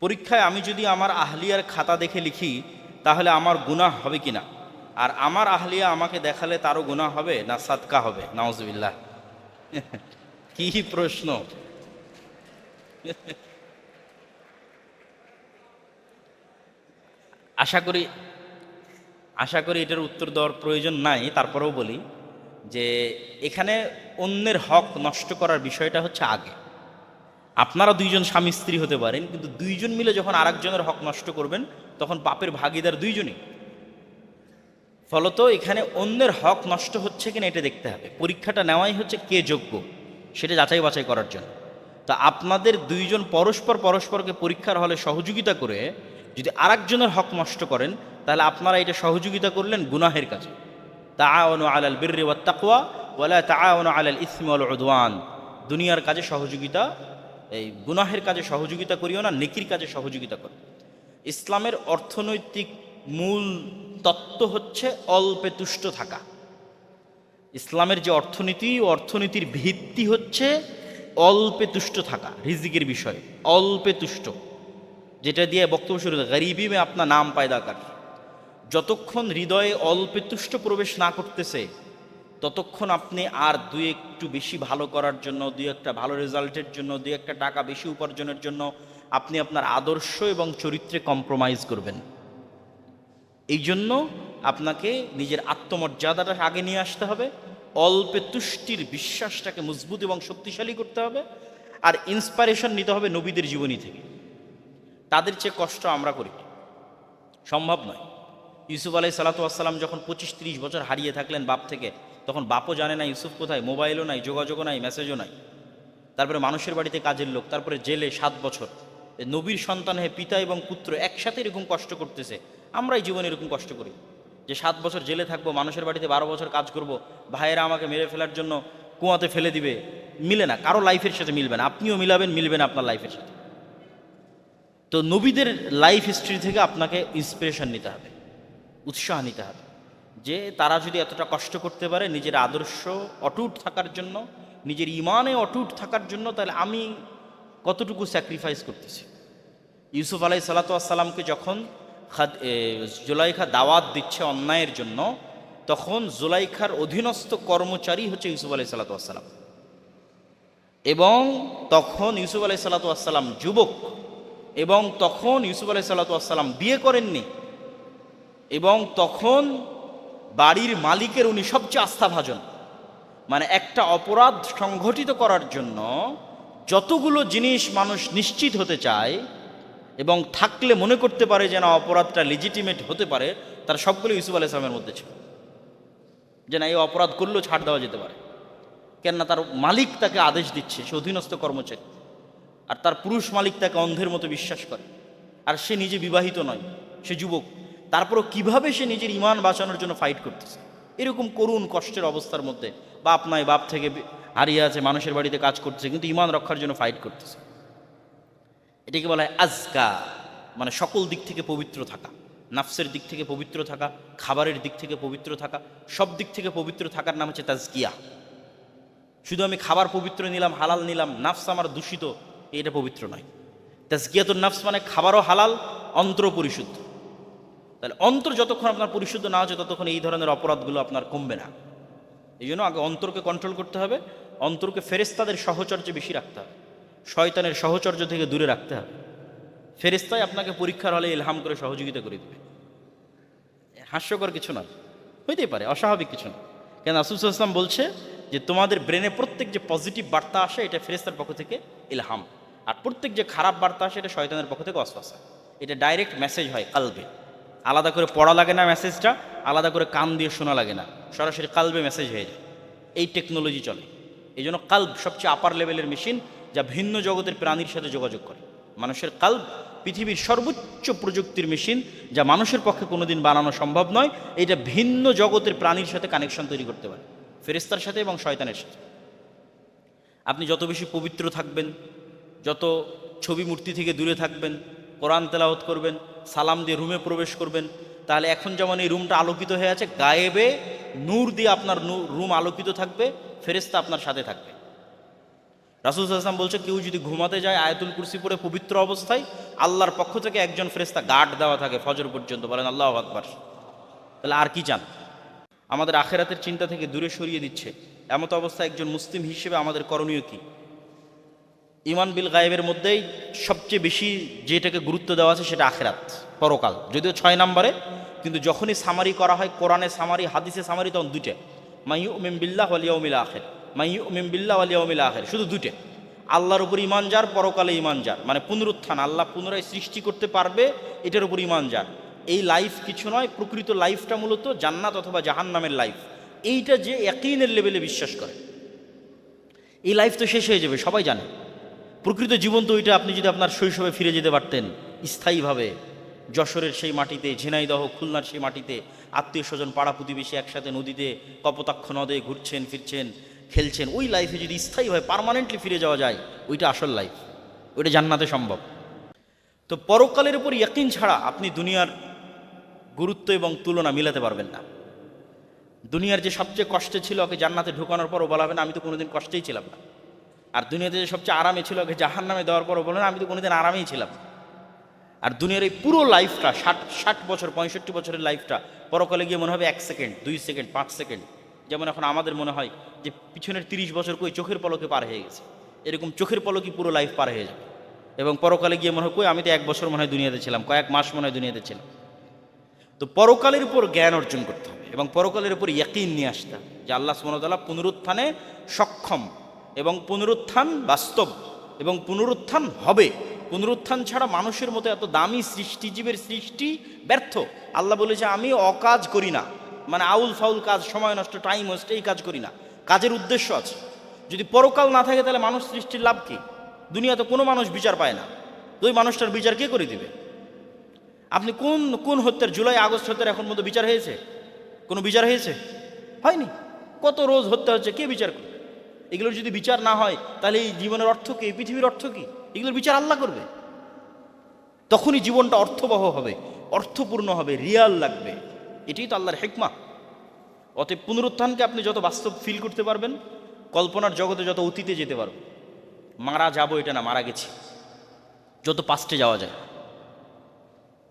পরীক্ষায় আমি যদি আমার আহলিয়ার খাতা দেখে লিখি, তাহলে আমার গুনাহ হবে কি না? আর আমার আহলিয়া আমাকে দেখালে তারও গুনাহ হবে না সাদকা হবে? নাউজবিল্লাহ। কি প্রশ্ন। আশা করি আশা করি এটার উত্তর দেওয়ার প্রয়োজন নাই। তারপরেও বলি যে, এখানে অন্যের হক নষ্ট করার বিষয়টা হচ্ছে আগে। আপনারা দুইজন স্বামী স্ত্রী হতে পারেন, কিন্তু দুইজন মিলে যখন আরেকজনের হক নষ্ট করবেন, তখন পাপের ভাগিদার দুইজনই। ফলত এখানে অন্যের হক নষ্ট হচ্ছে কিনা এটা দেখতে হবে। পরীক্ষাটা নেওয়াই হচ্ছে কে যোগ্য, সেটা যাচাই বাছাই করার জন্য। তা আপনাদের দুইজন পরস্পর পরস্পরকে পরীক্ষার হলে সহযোগিতা করে যদি আরেকজনের হক নষ্ট করেন, তাহলে আপনারা এটা সহযোগিতা করলেন গুনাহের কাছে তাআওয়ানু আলাল বিররি ওয়াত তাকওয়া তা তাআওয়ানু আলাল ইসমি ওয়াল উদওয়ান। দুনিয়ার কাজে সহযোগিতা এই গুনাহের কাজে সহযোগিতা করিও না, নেকির কাজে সহযোগিতা করো। ইসলামের অর্থনৈতিক মূল তত্ত্ব হচ্ছে অল্পে তুষ্ট থাকা। ইসলামের যে অর্থনীতি অর্থনীতির ভিত্তি হচ্ছে অল্পে তুষ্ট থাকা, রিজিকের বিষয়ে, অল্পে তুষ্ট। যেটা দিয়ে বক্তব্য শুরু গরিবি মে আপনার নাম পায়দা কর। যতক্ষণ হৃদয়ে অল্পে তুষ্ট প্রবেশ না করতেছে ততক্ষণ আপনি আর দুই একটু বেশি ভালো করার জন্য, দুই একটা ভালো রেজাল্টের জন্য, দুই একটা টাকা বেশি উপার্জনের জন্য আপনি আপনার আদর্শ এবং চরিত্রে কম্প্রোমাইজ করবেন। এই জন্য আপনাকে নিজের আত্মমর্যাদাটা আগে নিয়ে আসতে হবে, অল্পে তুষ্টির বিশ্বাসটাকে মজবুত এবং শক্তিশালী করতে হবে, আর ইন্সপাইরেশন নিতে হবে নবীদের জীবনী থেকে। তাদের চেয়ে কষ্ট আমরা করি। সম্ভব নয়। ইউসুফ আলাই সালাতাম যখন পঁচিশ তিরিশ বছর হারিয়ে থাকলেন বাপ থেকে, তখন বাপও জানে না ইউসুফ কোথায়, মোবাইলও নাই, যোগাযোগও নাই, মেসেজও নাই। তারপরে মানুষের বাড়িতে কাজের লোক, তারপরে জেলে সাত বছর। নবীর সন্তান হয়ে পিতা এবং পুত্র একসাথে এরকম কষ্ট করতেছে, আমরাই জীবনে এরকম কষ্ট করি। যে সাত বছর জেলে থাকব, মানুষের বাড়িতে বারো বছর কাজ করব, ভাইয়েরা আমাকে মেরে ফেলার জন্য কুয়াতে ফেলে দিবে, মিলে না, কারও লাইফের সাথে মিলবে না। আপনিও মিলাবেন, মিলবে না আপনার লাইফের সাথে। তো নবীদের লাইফ হিস্ট্রি থেকে আপনাকে ইন্সপিরেশন নিতে হবে। উৎসাহ নিতে হবে। যে তারা যদি এতটা কষ্ট করতে পারে, নিজের আদর্শ অটুট থাকার জন্য, নিজের ইমানে অটুট থাকার জন্য, তাহলে আমি কতটুকু স্যাক্রিফাইস করতেছি? ইউসুফ আলাই সালাতামকে যখন খাদ জুলাইখা দাওয়াত দিচ্ছে অন্যায়ের জন্য, তখন জুলাইখার অধীনস্থ কর্মচারী হচ্ছে ইউসুফ আলাই সালাতাম এবং তখন ইউসুফ আলাই সালাতাম যুবক, এবং তখন ইউসুফ আলাই সালাতাম বিয়ে করেননি। এবং তখন বাড়ির মালিকের উনি সবচেয়ে আস্থাভাজন। মানে একটা অপরাধ সংঘটিত করার জন্য যতগুলো জিনিস মানুষ নিশ্চিত হতে চায় এবং থাকলে মনে করতে পারে যেন অপরাধটা লিজিটিমেট হতে পারে, তার সবগুলো ইউসুফ আলাহ ইসলামের মধ্যে ছিল। যে না, এই অপরাধ করলেও ছাড় দেওয়া যেতে পারে। কেননা তার মালিক তাকে আদেশ দিচ্ছে, সে অধীনস্থ কর্মচারী। আর তার পুরুষ মালিক তাকে অন্ধের মতো বিশ্বাস করে। আর সে নিজে বিবাহিত নয়, সে যুবক। তারপরও কীভাবে সে নিজের ইমান বাঁচানোর জন্য ফাইট করতেছে? এরকম করুণ কষ্টের অবস্থার মধ্যে বাপ নাই, বাপ থেকে হারিয়ে আছে, মানুষের বাড়িতে কাজ করতেছে, কিন্তু ইমান রক্ষার জন্য ফাইট করতেছে। এটাকে বলা হয় আজকা মানে সকল দিক থেকে পবিত্র থাকা। নাফসের দিক থেকে পবিত্র থাকা, খাবারের দিক থেকে পবিত্র থাকা, সব দিক থেকে পবিত্র থাকার নাম হচ্ছে তাজকিয়া। শুধু আমি খাবার পবিত্র নিলাম, হালাল নিলাম, নাফস আমার দূষিত, এটা পবিত্র নয়। তাজকিয়াতুর নাফস মানে খাবারও হালাল অন্তর পরিশুদ্ধ। তাহলে অন্তর যতক্ষণ আপনার পরিশুদ্ধ না হচ্ছে, ততক্ষণ এই ধরনের অপরাধগুলো আপনার কমবে না। এই জন্য আগে অন্তরকে কন্ট্রোল করতে হবে, অন্তরকে ফেরেস্তাদের সহচর্যে বেশি রাখতে হবে। শয়তানের সহচর্য থেকে দূরে রাখতে হবে। ফেরেস্তাই আপনাকে পরীক্ষার হলে ইলহাম করে সহযোগিতা করে দেবে। হাস্যকর কিছু না হইতেই পারে, অস্বাভাবিক কিছু না কেন আসুস ইসলাম বলছে যে, তোমাদের ব্রেনে প্রত্যেক যে পজিটিভ বার্তা আসে, এটা ফেরেস্তার পক্ষ থেকে ইলহাম। আর প্রত্যেক যে খারাপ বার্তা আসে, এটা শয়তানের পক্ষ থেকে অশ্বাসা এটা ডাইরেক্ট মেসেজ হয় কালবে। আলাদা করে পড়া লাগে না মেসেজটা, আলাদা করে কান দিয়ে শোনা লাগে না। সরাসরি কালবে মেসেজ হয়ে যায়। এই টেকনোলজি চলে। এই জন্য কাল্ব সবচেয়ে আপার লেভেলের মেশিন যা ভিন্ন জগতের প্রাণীর সাথে যোগাযোগ করে। মানুষের কাল্ব পৃথিবীর সর্বোচ্চ প্রযুক্তির মেশিন যা মানুষের পক্ষে কোনোদিন বানানো সম্ভব নয় এটা ভিন্ন জগতের প্রাণীর সাথে কানেকশন তৈরি করতে পারে। ফেরেস্তার সাথে এবং শয়তানের সাথে। আপনি যত বেশি পবিত্র থাকবেন, যত ছবি মূর্তি থেকে দূরে থাকবেন, কোরআন তেলাওত করবেন সালাম দিয়ে রুমে প্রবেশ করবেন। তাহলে এখন যেমন এই রুমটা আলোকিত হয়ে আছে, গায়েবে নূর দিয়ে আপনার রুম আলোকিত থাকবে ফেরেস্তা আপনার সাথে থাকবে। রাসুল আসলাম বলছে, কেউ যদি ঘুমাতে যায়, আয়াতুল কুরসি পরে পবিত্র অবস্থায়, আল্লাহর পক্ষ থেকে একজন ফেরেস্তা গার্ড দেওয়া থাকে ফজর পর্যন্ত। বলেন, আল্লাহ আকবার। তাহলে আর কি চান? আমাদের আখেরাতের চিন্তা থেকে দূরে সরিয়ে দিচ্ছে। এমত অবস্থা একজন মুসলিম হিসেবে আমাদের করণীয় কি? ইমান বিল গায়েবের মধ্যেই সবচেয়ে বেশি যেটাকে গুরুত্ব দেওয়া আছে সেটা আখেরাত, পরকাল। যদিও ছয় নম্বরে, কিন্তু যখনই সামারি করা হয়, কোরআনে সামারি, হাদিসে সামারি, তখন দুইটা। মাইউ উমিম বিল্লাহ আলিয়াউমিল আখের। মাইউ উমিম বিল্লাহ আলিয়াউমিল আখের, শুধু দুইটা। আল্লাহর উপর ইমান যার, পরকালে ইমান যার। মানে পুনরুত্থান, আল্লাহ পুনরায় সৃষ্টি করতে পারবে, এটার উপর ইমান যার। এই লাইফ কিছু নয়, প্রকৃত লাইফটা মূলত জান্নাত অথবা জাহান নামের লাইফ। এইটা যে একইনের লেভেলে বিশ্বাস করে। এই লাইফ তো শেষ হয়ে যাবে, সবাই জানে। প্রকৃত জীবন তো ওইটা আপনি যদি আপনার শৈশবে ফিরে যেতে পারতেন, স্থায়ীভাবে যশোরের সেই মাটিতে, ঝিনাইদহ, খুলনার সেই মাটিতে আত্মীয় স্বজন, পাড়া প্রতিবেশী একসাথে নদীতে, কপোতাক্ষ নদে ঘুরছেন, ফিরছেন, খেলছেন, ওই লাইফে যদি স্থায়ীভাবে পারমানেন্টলি ফিরে যাওয়া যায়, ওইটা আসল লাইফ ওইটা জান্নাতে সম্ভব। তো পরকালের উপর ইয়াকিন ছাড়া আপনি দুনিয়ার গুরুত্ব এবং তুলনা মিলাতে পারবেন না। দুনিয়ার যে সবচেয়ে কষ্টে ছিল ওকে জান্নাতে ঢুকানোর পরও বলা হবে, না, আমি তো কোনোদিন কষ্টেই ছিলাম না। আর দুনিয়াতে যে সবচেয়ে আরামে ছিল জাহান নামে দেওয়ার পরও বলেন আমি তো কোনোদিন আরামেই ছিলাম। আর দুনিয়ার এই পুরো লাইফটা ষাট ষাট বছর, পঁয়ষট্টি বছরের লাইফটা পরকালে গিয়ে মনে হবে এক সেকেন্ড দুই সেকেন্ড পাঁচ সেকেন্ড যেমন এখন আমাদের মনে হয় যে পিছনের তিরিশ বছর কই চোখের পলকে পার হয়ে গেছে। এরকম চোখের পলকই পুরো লাইফ পার হয়ে যাবে। এবং পরকালে গিয়ে মনে হয়, কই আমি তো এক বছর মনে হয় দুনিয়াতে ছিলাম, কয়েক মাস মনে হয় দুনিয়াতে ছিলাম। তো পরকালের উপর জ্ঞান অর্জন করতে হবে এবং পরকালের উপর ইয়াকিন নিয়ে আসতে হবে যে আল্লাহ সুমনতাল্লাহ পুনরুত্থানে সক্ষম। এবং পুনরুত্থান বাস্তব এবং পুনরুত্থান হবে। পুনরুত্থান ছাড়া মানুষের মতো এত দামি সৃষ্টিজীবের সৃষ্টি ব্যর্থ। আল্লাহ বলেছে আমি অকাজ করি না। মানে আউল ফাউল কাজ, সময় নষ্ট টাইম ওয়েস্ট এই কাজ করি না। কাজের উদ্দেশ্য আছে। যদি পরকাল না থাকে তাহলে মানুষ সৃষ্টির লাভ কি? দুনিয়াতে কোনো মানুষ বিচার পায় না। ওই মানুষটার বিচার কে করে দিবে? আপনি কোন কোন হত্যার, জুলাই, আগস্ট হত্যার এখন মতো বিচার হয়েছে? কোনো বিচার হয়েছে? হয়নি। কত রোজ হত্যা হচ্ছে, কে বিচার করবে এগুলোর যদি বিচার না হয়, তাহলে এই জীবনের অর্থ কি? পৃথিবীর অর্থ কি? এগুলোর বিচার আল্লাহ করবে। তখনই জীবনটা অর্থবহ হবে, অর্থপূর্ণ হবে রিয়াল লাগবে। এটাই তো আল্লাহর হেকমা। অতএব পুনরুত্থানকে আপনি যত বাস্তব ফিল করতে পারবেন, কল্পনার জগতে যত অতীতে যেতে পারবেন মারা যাব এটা না, মারা গেছি। যত পাস্টে যাওয়া যায়।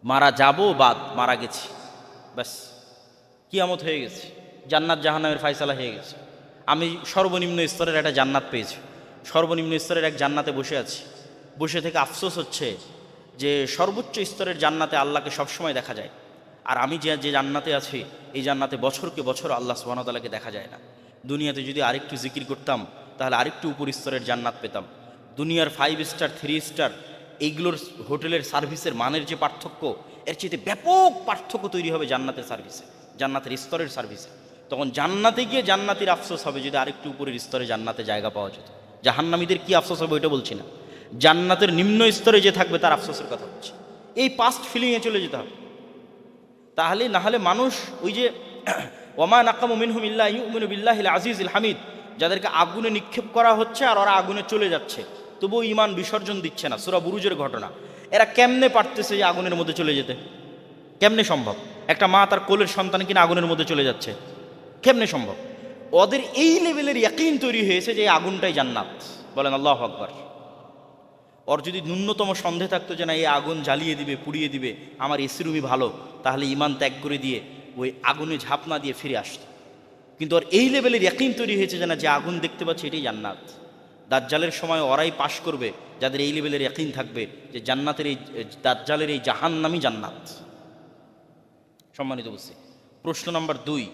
মারা যাব বাদ, মারা গেছি। ব্যাস, কিয়ামত হয়ে গেছে। জান্নাত জাহান্নামের ফায়সালা হয়ে গেছে। আমি সর্বনিম্ন স্তরের একটা জান্নাত পেয়েছি। সর্বনিম্ন স্তরের এক জান্নাতে বসে আছি। বসে থেকে আফসোস হচ্ছে যে সর্বোচ্চ স্তরের জান্নাতে আল্লাহকে সবসময় দেখা যায়। আর আমি যে যে জান্নাতে আছি, এই জান্নাতে বছরকে বছর আল্লাহ সুবাহতালাকে দেখা যায় না। দুনিয়াতে যদি আরেকটু জিকির করতাম, তাহলে আরেকটু উপর স্তরের জান্নাত পেতাম। দুনিয়ার ফাইভ স্টার থ্রি স্টার এইগুলোর হোটেলের সার্ভিসের মানের যে পার্থক্য, এর চেয়ে ব্যাপক পার্থক্য তৈরি হবে জান্নাতের সার্ভিসে, জান্নাতের স্তরের সার্ভিসে। তখন জান্নাতে গিয়ে জান্নাতির আফসোস হবে যদি আরেকটু উপরের স্তরে জান্নাতে জায়গা পাওয়া যেত। জাহান্নামীদের কি আফসোস হবে ওইটা বলছি না। জান্নাতের নিম্ন স্তরে যে থাকবে তার আফসোসের কথা হচ্ছে এই পাস্ট ফিলিংয়ে চলে যেতে হবে। তাহলে না হলে মানুষ ওই যে ওমা নাকাম মিনহুম ইল্লাহ ইউমিনু বিল্লাহিল আজিজুল হামিদ, যাদেরকে আগুনে নিক্ষেপ করা হচ্ছে আর ওরা আগুনে চলে যাচ্ছে। তবুও ইমান বিসর্জন দিচ্ছে না, সুরা বুরুজের ঘটনা। এরা কেমনে পারতেছে যে আগুনের মধ্যে চলে যেতে? কেমনে সম্ভব? একটা মা তার কোলের সন্তান কিনা আগুনের মধ্যে চলে যাচ্ছে। কেমনে সম্ভব? ওদের এই লেভেলের ইয়াকিন তৈরি হয়েছে যে আগুনটাই জান্নাত। বলেন, আল্লাহ আকবর। ওর যদি ন্যূনতম সন্দেহ থাকতো যে না, এই আগুন জ্বালিয়ে দিবে, পুড়িয়ে দিবে, আমার এসি রুমই ভালো, তাহলে ইমান ত্যাগ করে দিয়ে ওই আগুনে ঝাঁপ না দিয়ে ফিরে আসতো। কিন্তু ওর এই লেভেলের ইয়াকিন তৈরি হয়েছে যে না, যে আগুন দেখতে পাচ্ছে এটাই জান্নাত। দাজ্জালের সময় ওরাই পাশ করবে, যাদের এই লেভেলের ইয়াকিন থাকবে যে জান্নাতের এই, দাজ্জালের এই জাহান্নামই জান্নাত। সম্মানিত বুঝছি প্রশ্ন নম্বর দুই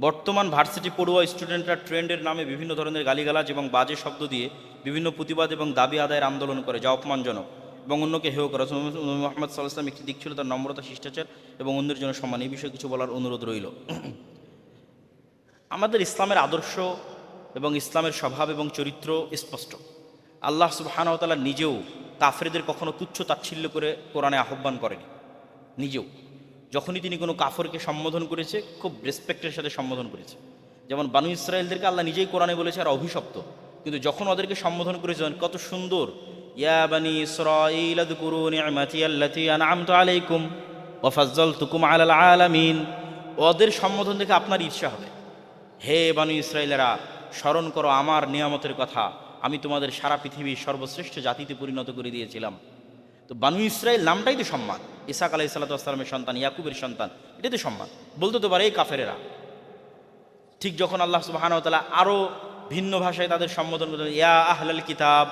বর্তমান ভার্সিটি পড়ুয়া স্টুডেন্টরা ট্রেন্ডের নামে বিভিন্ন ধরনের গালিগালাজ এবং বাজে শব্দ দিয়ে বিভিন্ন প্রতিবাদ এবং দাবি আদায়ের আন্দোলন করে, যা অপমানজনক এবং অন্যকে হেয় করে। মোহাম্মদ সাল্লাহাম একটি দিক ছিল, তার নম্রতা, শিষ্টাচার এবং অন্যের জন্য সম্মান। এই বিষয়ে কিছু বলার অনুরোধ রইল। আমাদের ইসলামের আদর্শ এবং ইসলামের স্বভাব এবং চরিত্র স্পষ্ট। আল্লাহ সুবাহানতালা নিজেও কাফেরদের কখনো তুচ্ছ তাচ্ছিল্য করে কোরআনে আহ্বান করেনি। নিজেও। যখনই তিনি কোনো কাফরকে সম্বোধন করেছে, খুব রেসপেক্টের সাথে সম্বোধন করেছে। যেমন বানু ইসরায়েলদেরকে আল্লাহ নিজেই কোরআনে বলেছে আর অভিশপ্ত। কিন্তু যখন ওদেরকে সম্বোধন করেছেন কত সুন্দর। আলামিন। ওদের সম্বোধন দেখে আপনার ইচ্ছা হবে। হে বানু ইসরায়েলেরা স্মরণ করো আমার নিয়ামতের কথা। আমি তোমাদের সারা পৃথিবীর সর্বশ্রেষ্ঠ জাতিতে পরিণত করে দিয়েছিলাম। তো বানু ইসরায়েল নামটাই তো সম্মান। ইসাক আলাই সাল্লাতামের সন্তান, ইয়াকুবের সন্তান, এটাই তো সম্মান। বলতে তো পারে এই কাফেরেরা। ঠিক যখন আল্লাহ সুবাহানতালা আরও ভিন্ন ভাষায় তাদের সম্বোধন করতেন ইয়া আহলাল কিতাব,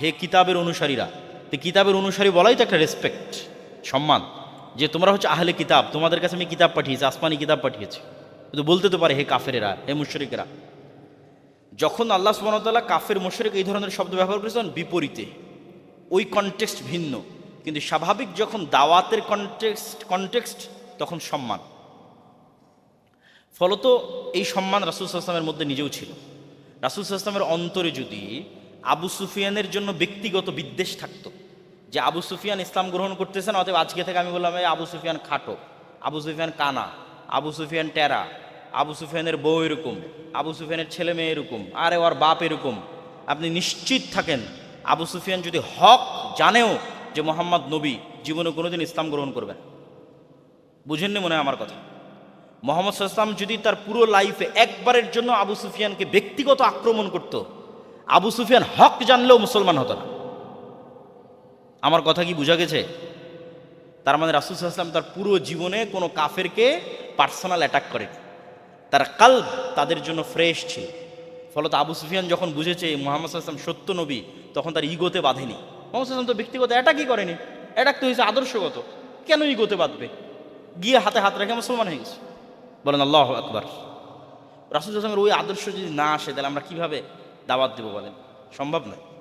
হে কিতাবের অনুসারীরা, তো কিতাবের অনুসারী বলাই তো একটা রেসপেক্ট সম্মান, যে তোমরা হচ্ছে আহলে কিতাব, তোমাদের কাছে আমি কিতাব পাঠিয়েছি, আসমানি কিতাব পাঠিয়েছি। তো বলতে তো পারে হে কাফেরেরা, হে মুশরিকেরা। যখন আল্লাহ সুবাহতাল্লাহ কাফের মুশরিক এই ধরনের শব্দ ব্যবহার করেছেন, বিপরীতে, ওই কনটেক্সট ভিন্ন। কিন্তু স্বাভাবিক যখন দাওয়াতের কনটেক্সট কনটেক্সট তখন সম্মান। ফলত এই সম্মান রাসুল আসলামের মধ্যে নিজেও ছিল। রাসুল আসলামের অন্তরে যদি আবু সুফিয়ানের জন্য ব্যক্তিগত বিদ্বেষ থাকতো, যে আবু সুফিয়ান ইসলাম গ্রহণ করতেছেন অতএব আজকে থেকে আমি বললাম আবু সুফিয়ান খাটো, আবু সুফিয়ান কানা, আবু সুফিয়ান টেরা, আবু সুফিয়ানের বউ এরকম, আবু সুফিয়ানের ছেলে মেয়ে এরকম, আরে ওর বাপ এরকম, আপনি নিশ্চিত থাকেন, আবু সুফিয়ান যদি হক জানেও যে মোহাম্মদ নবী জীবনে কোনোদিন ইসলাম গ্রহণ করবেন বুঝেননি মনে হয় আমার কথা? মোহাম্মদ সাল্লাম যদি তার পুরো লাইফে একবারের জন্য আবু সুফিয়ানকে ব্যক্তিগত আক্রমণ করত, আবু সুফিয়ান হক জানলেও মুসলমান হতো না। আমার কথা কি বোঝা গেছে? তার মানে রাসুল সাল্লাম তার পুরো জীবনে কোনো কাফেরকে পার্সোনাল অ্যাটাক করেন। তার কাল তাদের জন্য ফ্রেশ ছিল। ফলত আবু সুফিয়ান যখন বুঝেছে মোহাম্মদ সাল্লাম সত্য নবী, তখন তার ইগোতে বাঁধেনি। মোহাম্মদ তো ব্যক্তিগত অ্যাটাকই করেনি? এটা তো হয়েছে আদর্শগত? কেন ইগোতে বাঁধবে? গিয়ে হাতে হাত রেখে মুসলমান হয়ে গেছে। বলেন, আল্লাহ আকবর। রাসুল ওই আদর্শ যদি না আসে, তাহলে আমরা কীভাবে দাওয়াত দেবো বলেন? সম্ভব নয়।